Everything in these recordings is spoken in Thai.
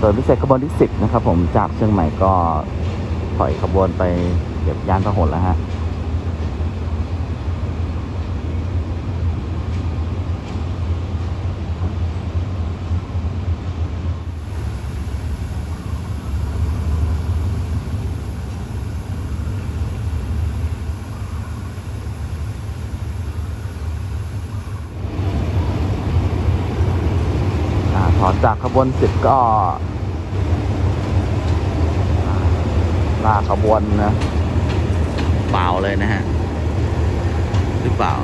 โดยพิเศษขบวนที่ 10 นะครับผมจากเชียงใหม่ก็ถอยขบวนไปเก็บยานพหลแล้วฮะ ถอนจากขบวนสิบก็ ลากขบวนนะเปล่าเลยนะฮะ หรือเปล่า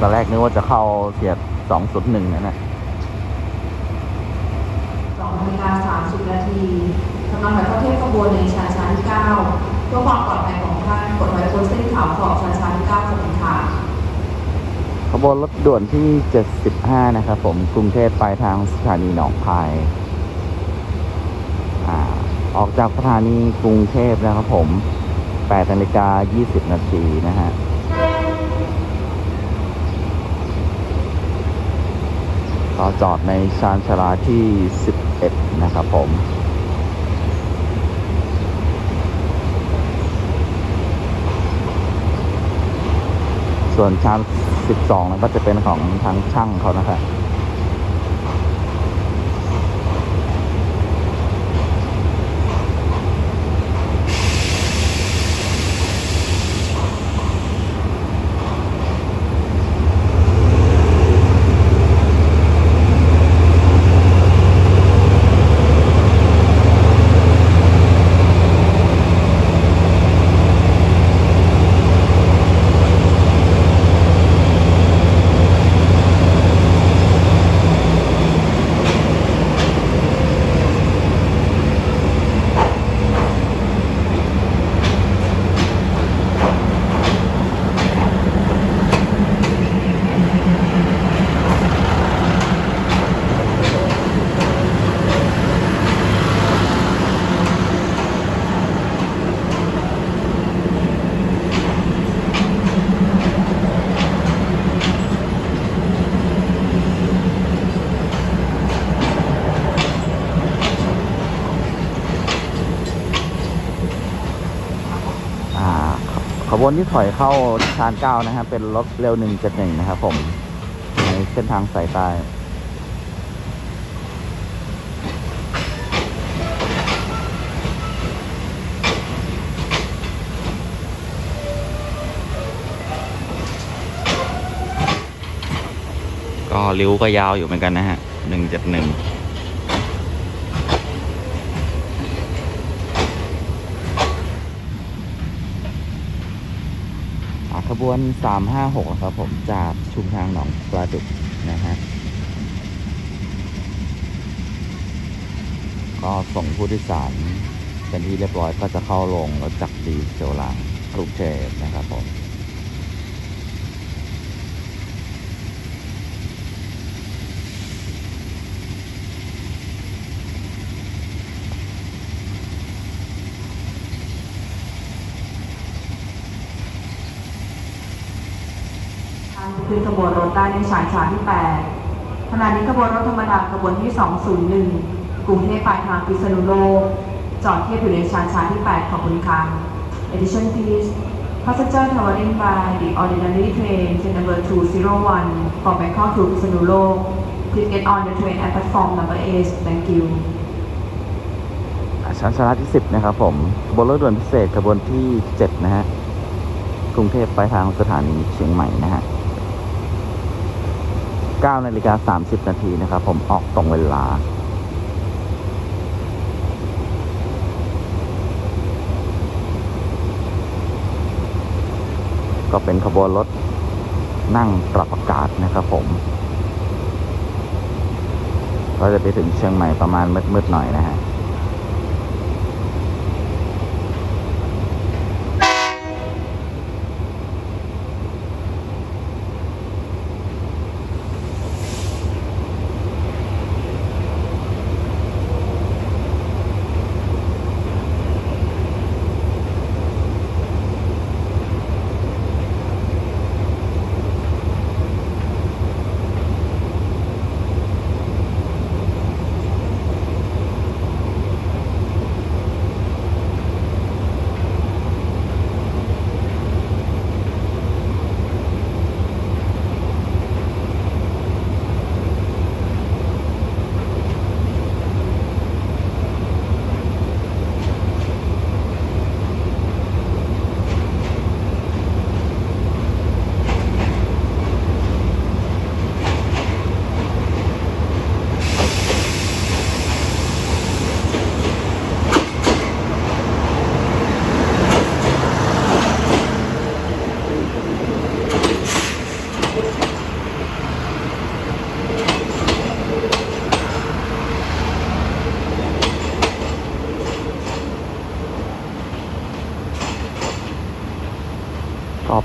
ตอนแรกนึกว่าจะเข้าเสียดสองศูนย์หนึ่งนะนะสองนาฬิกาสามสิบนาทีกำลังถอยเข้าเทียบขบวนในชานชาที่เก้าเพื่อความปลอดภัยของท่านกดไว้บนเส้นขาวขอบชานชาที่เก้าขอบคุณค่ะ ข บวนรถด่วนที่ 75 นะครับผมกรุงเทพปลายทางสถานีหนองพายอออกจากสถานีกรุงเทพนะครับผม8นาฬิกา 20 นาทีนะฮะก็จอดในชานชาลาที่ 11 นะครับผมส่วนชาน 12นั้วก็จะเป็นของทางช่างเขานะครับ วนที่ถอยเข้าชานเก้านะครับเป็นรถเร็ว171นะครับผมในเส้นทางสายใต้ก็ริ้วก็ยาวอยู่เหมือนกันนะฮะ171อ่า ขบวน 356 ครับผมจากชุมทางหนองปลาดุกนะฮะก็ส่งผู้โดยสารเป็นที่เรียบร้อยก็จะเข้าลงรถจักรดีเจลางกรุงเทพนะครับผม ขึ้นขบวนรถได้ในชานชาที่ 8 ขณะนี้ขบวนรถธรรมดาขบวนที่ 201 กรุงเทพปลายทางพิษณุโลก จอดเทียบอยู่ในชานชาที่ 8 ขอบคุณค่ะ Addition please Passenger traveling by the ordinary train train number 201 from Bangkok to พิษณุโลก Please get on the train at platform number 8 Thank you อ่าชั้นชาลาที่ 10 นะครับผมขบวนรถด่วนพิเศษขบวนที่ 7 นะฮะ กรุงเทพไปทางสถานีเชียงใหม่นะฮะ 9นาฬิกา30 นาทีนะครับ ผมออกตรงเวลา ก็เป็นขบวนรถนั่งปรับอากาศนะครับผม ก็จะไปถึงเชียงใหม่ประมาณมืดๆหน่อยนะฮะ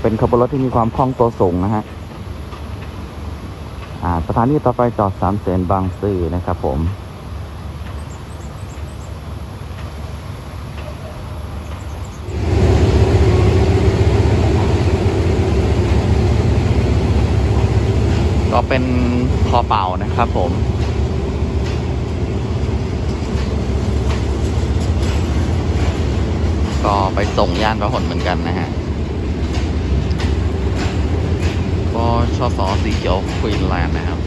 เป็นขบวนรถที่มีความคล่องตัวสูงนะฮะสถานีต่อไปจอดสามเสนบางซื่อนะครับผมก็เป็นคอเป่านะครับผม ก็ไปส่งย่านพระหลเหมือนกันนะฮะ สสสีเขียวควีนแลนด์นะครับ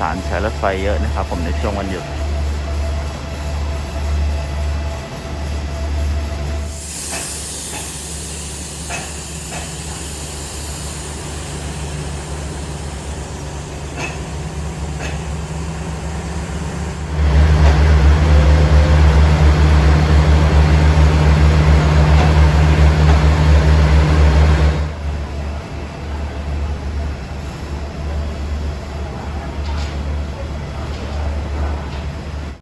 สารใช้รถไฟเยอะนะครับ ผมในช่วงวันหยุด